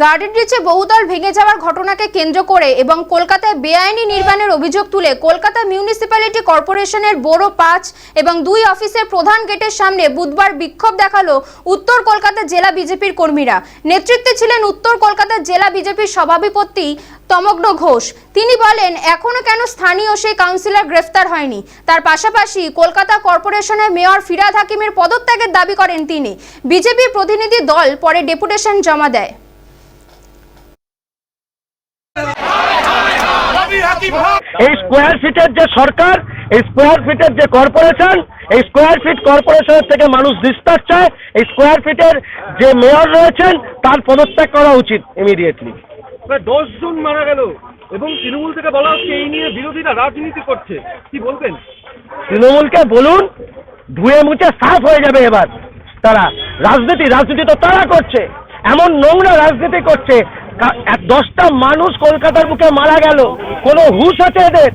Garden রিচে বহুতল ভেঙে যাওয়ার ঘটনাকে কেন্দ্র করে এবং কলকাতায় বেআইনি নির্মাণের অভিযোগ তুলে কলকাতা মিউনিসিপ্যালিটি কর্পোরেশনের বড় পাঁচ এবং দুই অফিসের প্রধান গেটের সামনে বুধবার বিক্ষোভ দেখাল উত্তর কলকাতা জেলা বিজেপির কর্মীরা। নেতৃত্বে ছিলেন উত্তর কলকাতা জেলা বিজেপির সভাধিপতি তমগ্ন ঘোষ। তিনি বলেন, এখনও কেন স্থানীয় সেই কাউন্সিলর গ্রেফতার হয়নি? তার পাশাপাশি কলকাতা কর্পোরেশনের মেয়র ফিরাদ হাকিমের পদত্যাগের দাবি করেন তিনি। বিজেপির প্রতিনিধি দল পরে ডেপুটেশন জমা দেয়। এই স্কোয়ার ফিটের যে সরকার এই স্কোয়ার ফিটের যে কর্পোরেশন এই স্কোয়ার ফিট কর্পোরেশনের থেকে মানুষ নিস্তার চায়। এই স্কোয়ার ফিটের যে মেয়র রয়েছেন তার পদত্যাগ করা উচিত ইমিডিয়েটলি প্রায় দশ জন মারা গেল। এবং তৃণমূল থেকে বলা হচ্ছে এই নিয়ে বিরোধীরা রাজনীতি করছে। কি বলবেন? তৃণমূলকে বলুন ধুয়ে মুছে সাফ হয়ে যাবে এবার। তারা রাজনীতি রাজনীতি তো তারা করছে। এমন নোংরা রাজনীতি করছে দশটা মানুষ কলকাতার বুকে মারা গেল। কোনো হুশ আছে এদের?